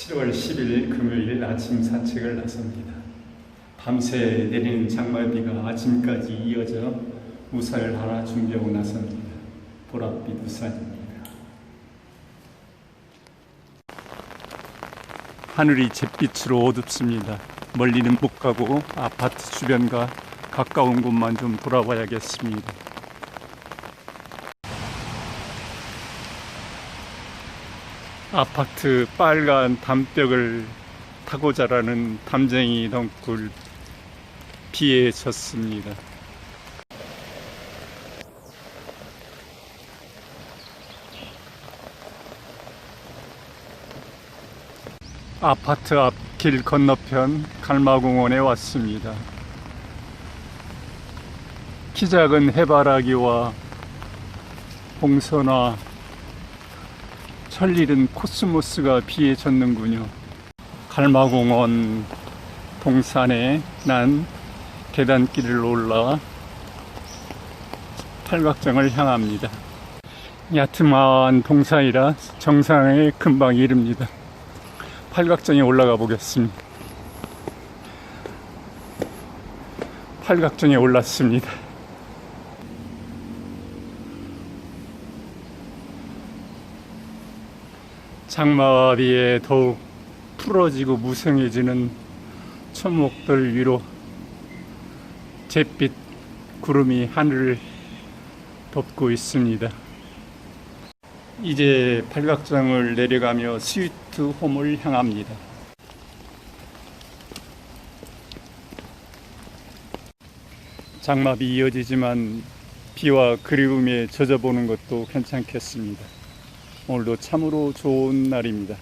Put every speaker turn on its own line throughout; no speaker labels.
7월 10일 금요일 아침 산책을 나섭니다. 밤새 내리는 장마비가 아침까지 이어져 우산을 하나 준비하고 나섭니다. 보랏빛 우산입니다. 하늘이 잿빛으로 어둡습니다. 멀리는 못 가고 아파트 주변과 가까운 곳만 좀 돌아봐야겠습니다. 아파트 빨간 담벽을 타고 자라는 담쟁이 덩굴 비에 젖습니다. 아파트 앞 길 건너편 갈마공원에 왔습니다. 키 작은 해바라기와 봉선화 철일은 코스모스가 비에 젖는군요. 갈마공원 동산에 난 계단길을 올라 팔각정을 향합니다. 야트만 동산이라 정상에 금방 이릅니다. 팔각정에 올라가 보겠습니다. 팔각정에 올랐습니다. 장마와 비에 더욱 풀어지고 무성해지는 천목들 위로 잿빛 구름이 하늘을 덮고 있습니다. 이제 팔각정을 내려가며 스위트 홈을 향합니다. 장마비 이어지지만 비와 그리움에 젖어보는 것도 괜찮겠습니다. 오늘도 참으로 좋은 날입니다.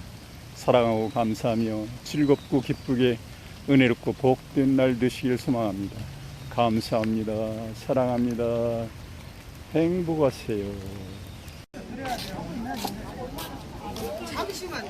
사랑하고 감사하며 즐겁고 기쁘게 은혜롭고 복된 날 되시길 소망합니다. 감사합니다. 사랑합니다. 행복하세요.
잠시만.